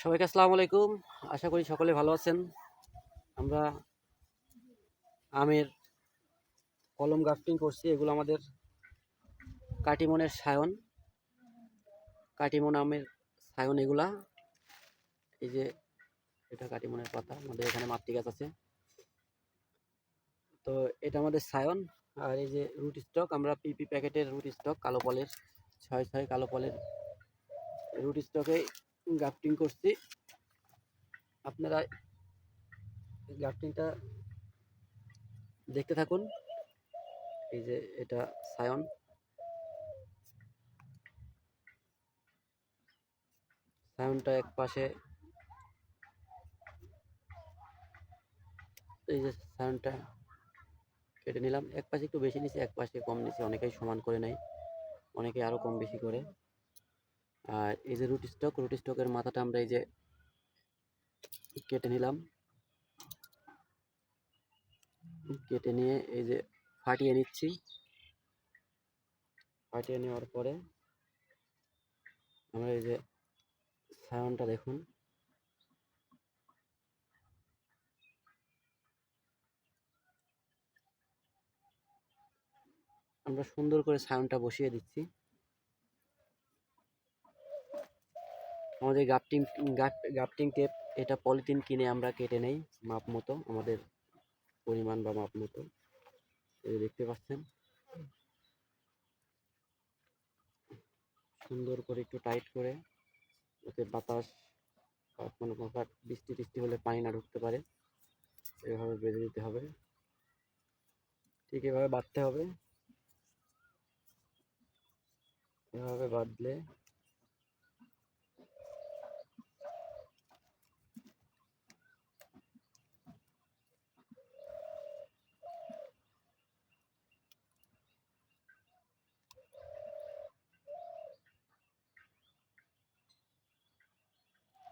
সবাইকে আসসালামু আলাইকুম। আশা করি সকলে ভালো আছেন। আমরা আমের কলম গ্রাফটিং করছি, এগুলো আমাদের কাটিমনের সায়ন। কাটিমন আমের সায়ন এগুলা। এই যে এটা কাটিমনের পাতা, আমাদের এখানে মাতৃ গাছ আছে। তো এটা আমাদের সায়ন। আর এই যে রুট স্টক আমরা পিপি প্যাকেটের রুট স্টক কালো পলের ছয় ছয় কালো পলের রুট স্টকে গ্রাফটিং করছি। আপনারা গ্রাফটিংটা দেখতে থাকুন। এই যে এটা সায়ন। সায়নটা এক পাশে। এই যে সায়নটা কেটে নিলাম। এক পাশে একটু বেশি নিছি, এক পাশে কম নিছি। অনেকেই সমান করে নেয়, অনেকে আরও কম বেশি করে। আর এই যে রুট স্টক, রুট স্টকের মাথাটা আমরা এই যে কেটে নিলাম। কেটে নিয়ে এই যে ফাটিয়ে নিচ্ছি। ফাটিয়ে নেওয়ার পরে আমরা এই যে সায়নটা দেখুন। আমরা সুন্দর করে সায়নটা বসিয়ে দিচ্ছি। আমাদের গাফটিং গাফটিং টেপ এটা পলিথিন কিনে আমরা কেটে নেই, মাপ মতো, আমাদের পরিমাণ বা মাপ মতো। দেখতে পাচ্ছেন। সুন্দর করে একটু টাইট করে, যাতে বাতাস কোনো প্রকার বৃষ্টি টিষ্টি হলে পানি না ঢুকতে পারে, এভাবে বেঁধে দিতে হবে। ঠিক এভাবে বাঁধতে হবে। এভাবে বাঁধলে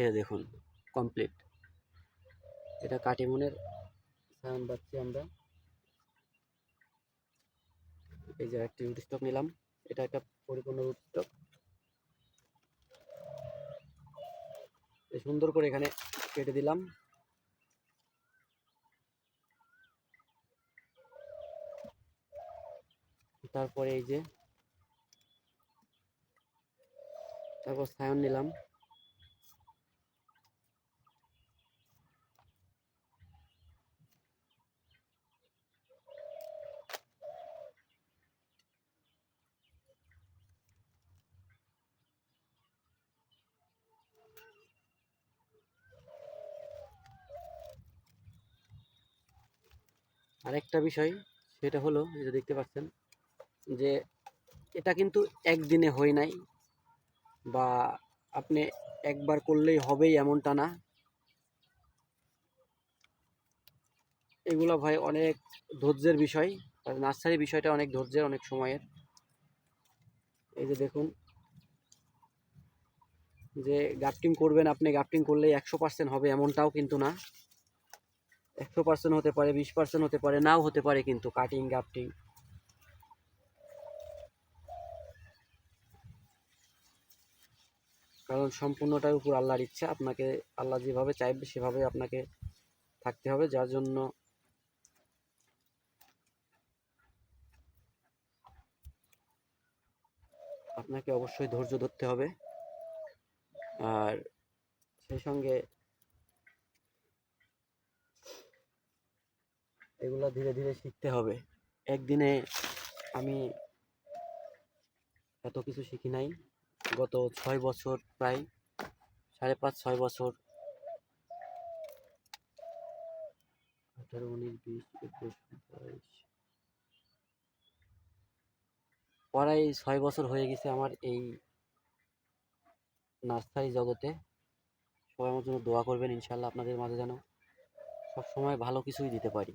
এই দেখুন কমপ্লিট এটা কাটিমনের সায়ন পাচ্ছি আমরা। এই যে একটি রুট স্টক নিলাম। এটা একটা পরিপূর্ণ রুট স্টক সুন্দর করে এখানে কেটে দিলাম। তারপরে এই যে, তারপর সায়ন নিলাম। আরেকটা বিষয়, সেটা হলো যেটা দেখতে পাচ্ছেন, যে এটা কিন্তু একদিনে হয় নাই বা আপনি একবার করলেই হবেই এমনটা না। এগুলো ভাই অনেক ধৈর্যের বিষয় নার্সারি বিষয়টা অনেক ধৈর্যের, অনেক সময়ের। এই যে দেখুন, যে গাফটিং করবেন আপনি গাফটিং করলেই একশো পার্সেন্ট হবে এমনটাও কিন্তু না। একশো পার্সেন্ট হতে পারে, বিশ পার্সেন্ট হতে পারে, নাও হতে পারে কিন্তু কাটিং গাফটিং কারণ সম্পূর্ণটার উপর আল্লাহর ইচ্ছা, আপনাকে আল্লাহ যেভাবে চাইবে সেভাবে আপনাকে থাকতে হবে, যার জন্য আপনাকে অবশ্যই ধৈর্য ধরতে হবে। আর সেই সঙ্গে এগুলো ধীরে ধীরে শিখতে হবে। একদিনে আমি এত কিছু শিখি নাই। গত ছয় বছর প্রায়, সাড়ে পাঁচ, ছয় বছর। আঠারো, উনিশ, বিশ, একুশ, বাইশ। প্রায় ছয় বছর হয়ে গেছে আমার এই নার্সারি জগতে। সবাই আমার জন্য দোয়া করবেন ইনশাল্লাহ আপনাদের মাঝে যেন সবসময় ভালো কিছুই দিতে পারি।